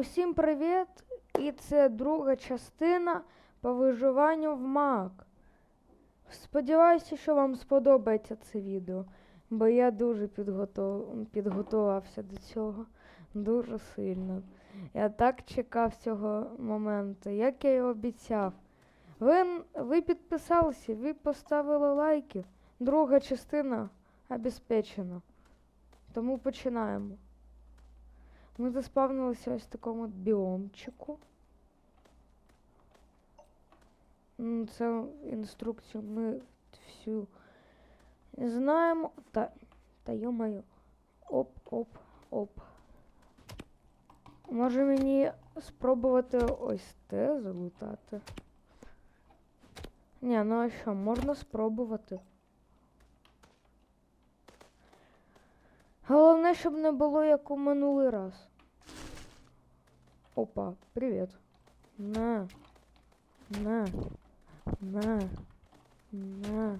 Усім привіт! І це друга частина по виживанню в МАК. Сподіваюся, що вам сподобається це відео, бо я дуже підготов... підготувався до цього дуже сильно. Я так чекав цього моменту, як я і обіцяв. Ви, ви підписалися, ви поставили лайки. Друга частина обезпечена. Тому починаємо. Ми заспавнилися ось в такому біомчику. М, Це інструкцію ми всю знаємо. Та, та йо-моє. Оп, оп, оп. Може мені спробувати ось те залутати? Ні, ну а що, можна спробувати. Головне, щоб не було як у минулий раз. Опа, привіт. На. На. На. На.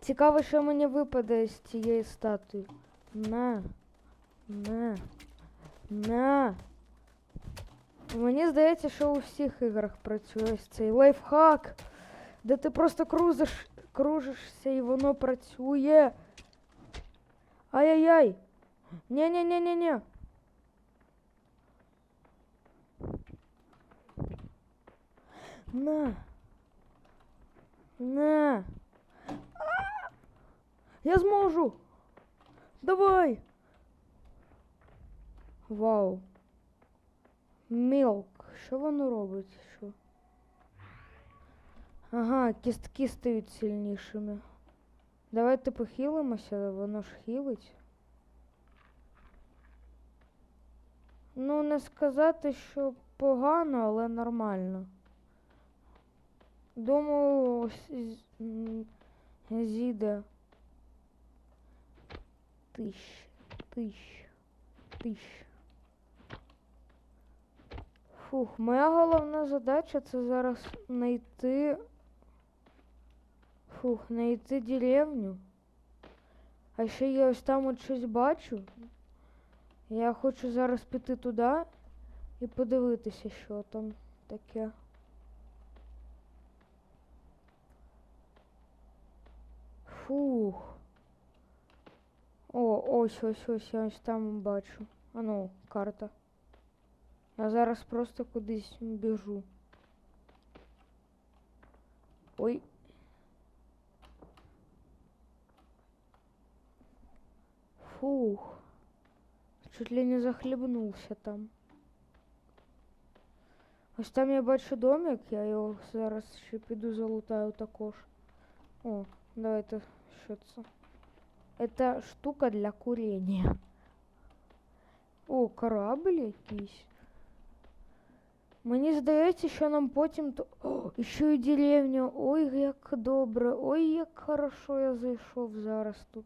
Цікаво, що мені випаде з цієї статуї. На. На. На. Мені здається, що у всіх іграх працює ось цей лайфхак, де ти просто кружиш, кружишся і воно працює. Ай-яй-яй. Ні-ні-ні-ні-ні. На. На. А! Я зможу. Давай. Вау. Мілк. Що воно робить? Що? Ага, кістки стають сильнішими. Давайте похилимося, воно ж хилить. Ну, не сказати, що погано, але нормально. Думаю, зійде. Тищ, тищ, тищ. Фух, моя головна задача це зараз знайти. Фух, знайти деревню. А ще я ось там от щось бачу. Я хочу зараз піти туди і подивитися, що там таке. Фух. О, ось, ось, ось, я ось там бачу. А ну, карта. Я зараз просто кудись біжу. Ой. Фух. Чуть ли не захлібнувся там. Ось там я бачу домик, я його зараз ще піду залутаю також. О, давайте, що це? Это штука для курения. О, корабль якийсь. Мені здається, що нам потім то. О, і ще й деревня. Ой, як добре. Ой, як хорошо я зайшов зараз тут.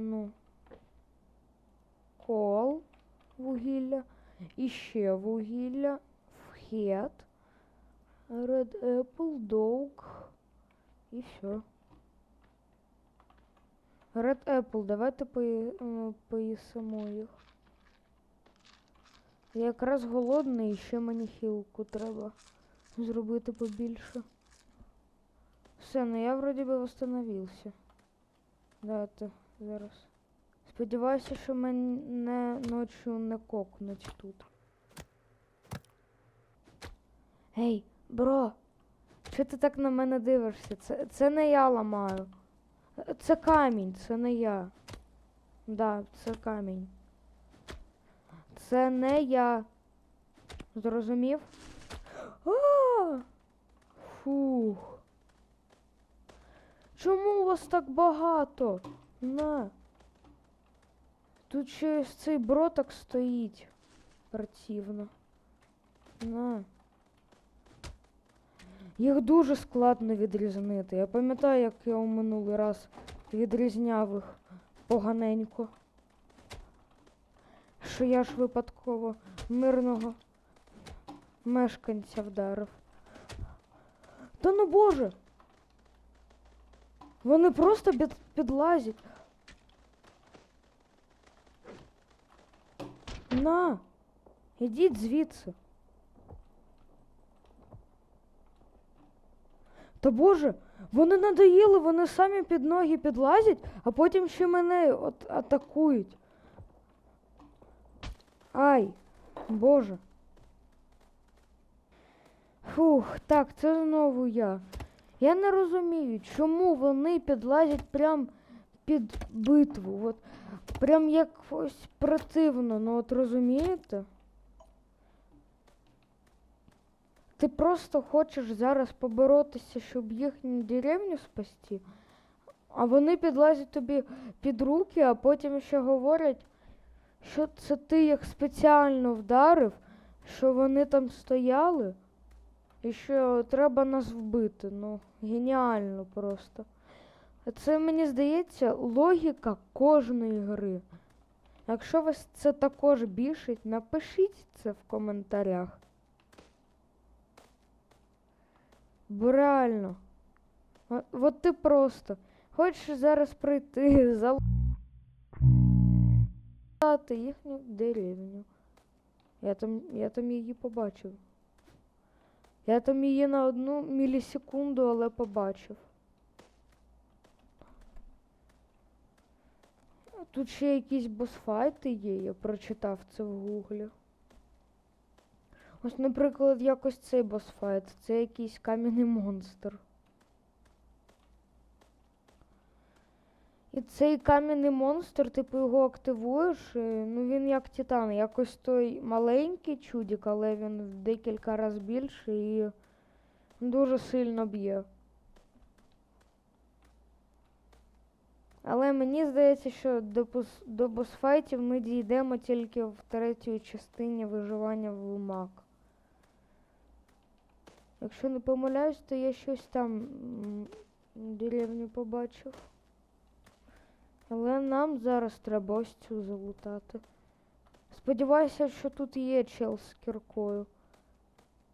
Ну. Кол, вугілля. І вугілля. Вхет. Red Apple, Dog. І все. Red Apple, давайте пої- поїсимо їх. Я якраз голодний, і ще мені хілку треба зробити побільше. Все, ну я вроді би восстановився. Давайте зараз. Сподіваюся, що мене ночі не кокнуть тут. Гей, бро, що ти так на мене дивишся? Це, це не я ламаю. Це камінь, це не я. Да, це камінь. Це не я. Зрозумів? А! Фух. Чому у вас так багато? На. Тут ще ось цей броток стоїть. Противно. На. Їх дуже складно відрізнити. Я пам'ятаю, як я у минулий раз відрізняв їх поганенько. Що я ж випадково мирного мешканця вдарив. Та ну боже! Вони просто під, підлазять. На, ідіть звідси. Та боже, вони надоїли, вони самі під ноги підлазять, а потім ще мене от атакують. Ай, боже. Фух, так, це знову я. Я не розумію, чому вони підлазять прям під битву. От прям якось противно, ну от розумієте? Ти просто хочеш зараз поборотися, щоб їхню деревню спасти, а вони підлазять тобі під руки, а потім ще говорять, що це ти їх спеціально вдарив, що вони там стояли, і що треба нас вбити. Ну, геніально просто. Це, мені здається, логіка кожної гри. Якщо вас це також бішить, напишіть це в коментарях. Бо реально. От ти просто хочеш зараз прийти, залутати їхню деревню. Я там, я там її побачив. Я там її на одну мілісекунду, але побачив. Тут ще якісь босфайти є, я прочитав це в гуглі. Ось, наприклад, якось цей босфайт. Це якийсь кам'яний монстр. І цей кам'яний монстр, типу його активуєш, е, ну він як титан, якось той маленький чудік, але він в декілька разів більший і дуже сильно б'є. Але мені здається, що до, до босфайтів ми дійдемо тільки в третій частині виживання в мак. Якщо не помиляюсь, то я щось там деревню побачив. Але нам зараз треба ось цю залутати. Сподіваюся, що тут є чел з кіркою.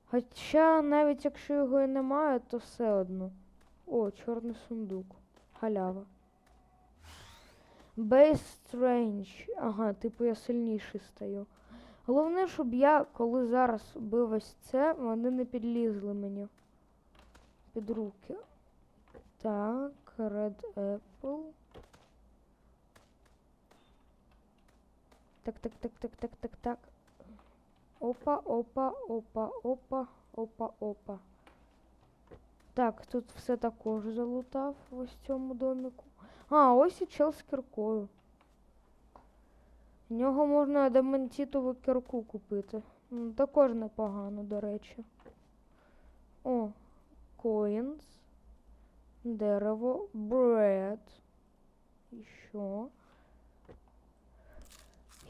Хоча навіть якщо його і немає, то все одно. О, чорний сундук. Халява. Base Strange. Ага, типу я сильніший стаю. Головне, щоб я, коли зараз бив ось це, вони не підлізли мені під руки. Так, Red Apple. Так, так, так, так, так, так, так. Опа, опа, опа, опа, опа, опа. Так, тут все також залутав в ось цьому доміку. А, ось і чел з кіркою. В нього можна адамантітову кірку купити. Також непогано, до речі. О, коїнс. Дерево, бред. І що?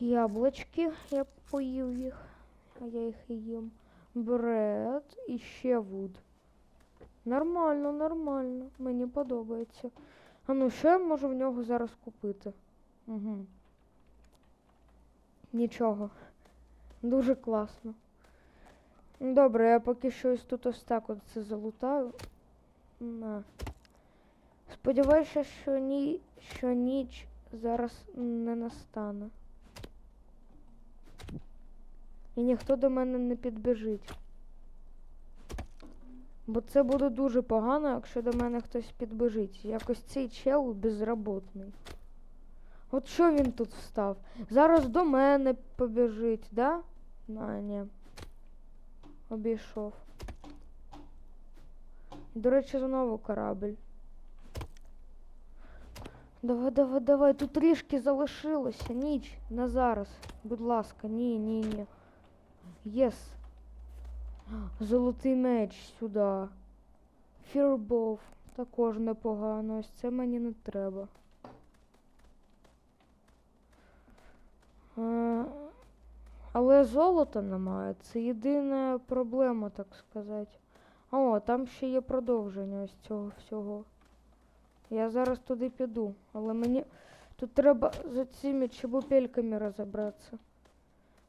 Яблочки, я поїв їх, а я їх і їм. Бред і ще вуд. Нормально, нормально. Мені подобається. А ну, що я можу в нього зараз купити? Угу. Нічого. Дуже класно. Добре, я поки що ось тут ось так от це залутаю. На. Сподіваюся, що, ні, що ніч зараз не настане. І ніхто до мене не підбіжить. Бо це буде дуже погано, якщо до мене хтось підбіжить. Якось цей чел безработний. От що він тут встав? Зараз до мене побіжить, да? А, ні. Обійшов. До речі, знову корабль. Давай, давай, давай, тут трішки залишилося. Ніч на зараз. Будь ласка, ні, ні, ні. Єс. Золотий меч сюди. Фірбов. Також непогано. Ось це мені не треба. Е, Але золота немає. Це єдина проблема, так сказати. О, там ще є продовження ось цього всього. Я зараз туди піду, але мені тут треба за цими чебупельками розібратися.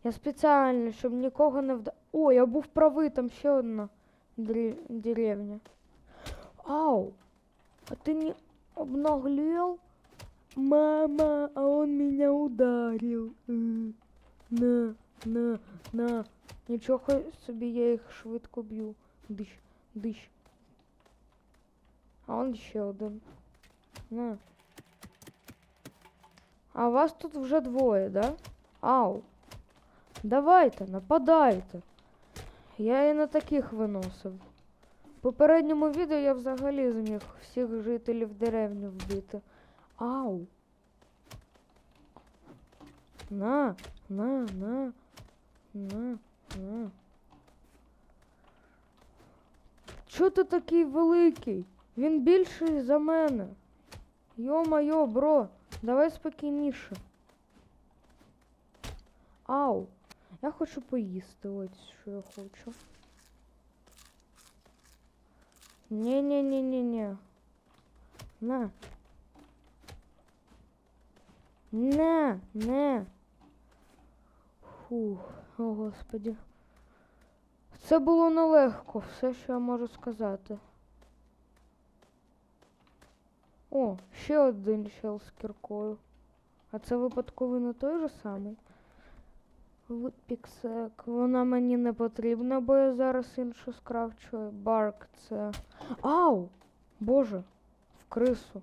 Я спеціально, щоб нікого не вда. О, я був правий, там ще одна дрі- деревня. Ау! А ты не обнаглел? Мама, а он меня ударил. М. На, на, на. Нічого собі я їх швидко б'ю. Дищ, дищ. А он ще один. На. А вас тут вже двоє, да? Ау. Давайте, нападайте. Я і на таких виносив. В попередньому відео я взагалі зміг всіх жителів деревні вбити. Ау. На, на, на, на, на. Чо ти такий великий? Він більший за мене. Йо-майо, бро, давай спокійніше. Ау. Я хочу поїсти, ось що я хочу. Ні-ні-ні-ні-ні. На. Не, не. Фух, о господі. Це було нелегко, все, що я можу сказати. О, ще один чел з кіркою. А це випадково не той же самий. Піксек. Вона мені не потрібна, бо я зараз іншу скрафчую. Барк це. Ау! Боже, в крису.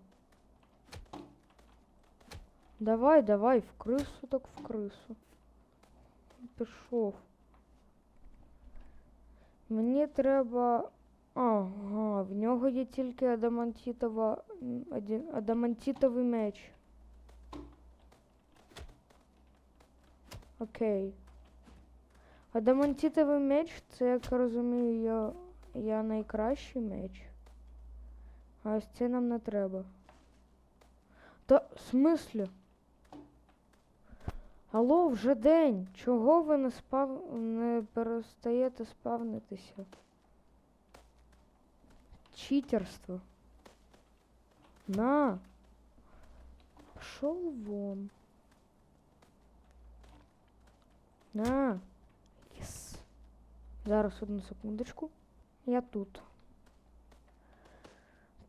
Давай, давай, в крису, так в крису. Пішов. Мені треба. Ага, в нього є тільки адамантітова. адамантітовий меч. Окей. Адамантітовий меч, це, як розумію, я, я найкращий меч. А ось це нам не треба. Та в смислі? Алло, вже день. Чого ви не спав... не перестаєте спавнитися? Читерство. На. Пішов вон. На. Єс. Зараз одну секундочку. Я тут.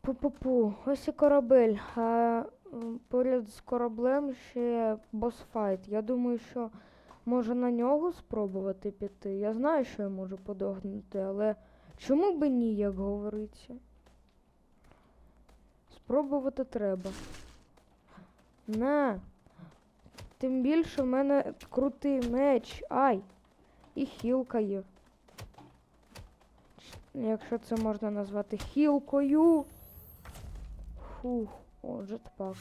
Пу-пу-пу. Ось і корабель. А поряд з кораблем ще босфайт. Я думаю, що може на нього спробувати піти. Я знаю, що я можу подогнути, але чому би ні, як говориться? Спробувати треба. На. Тим більше в мене крутий меч. Ай! І хілка є. Якщо це можна назвати хілкою. Фух, о, джетпак.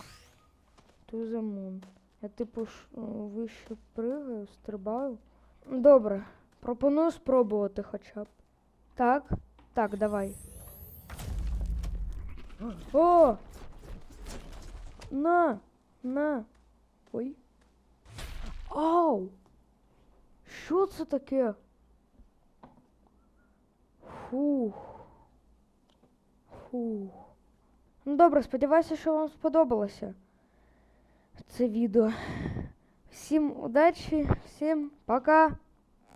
To the moon. Я типу ж вище пригаю, стрибаю. Добре, пропоную спробувати хоча б. Так, так, давай. О! На! На! Ой. Ау! Що це таке? Фух. Фух. Ну добре, сподіваюся, що вам сподобалося це відео. Всім удачі, всім пока!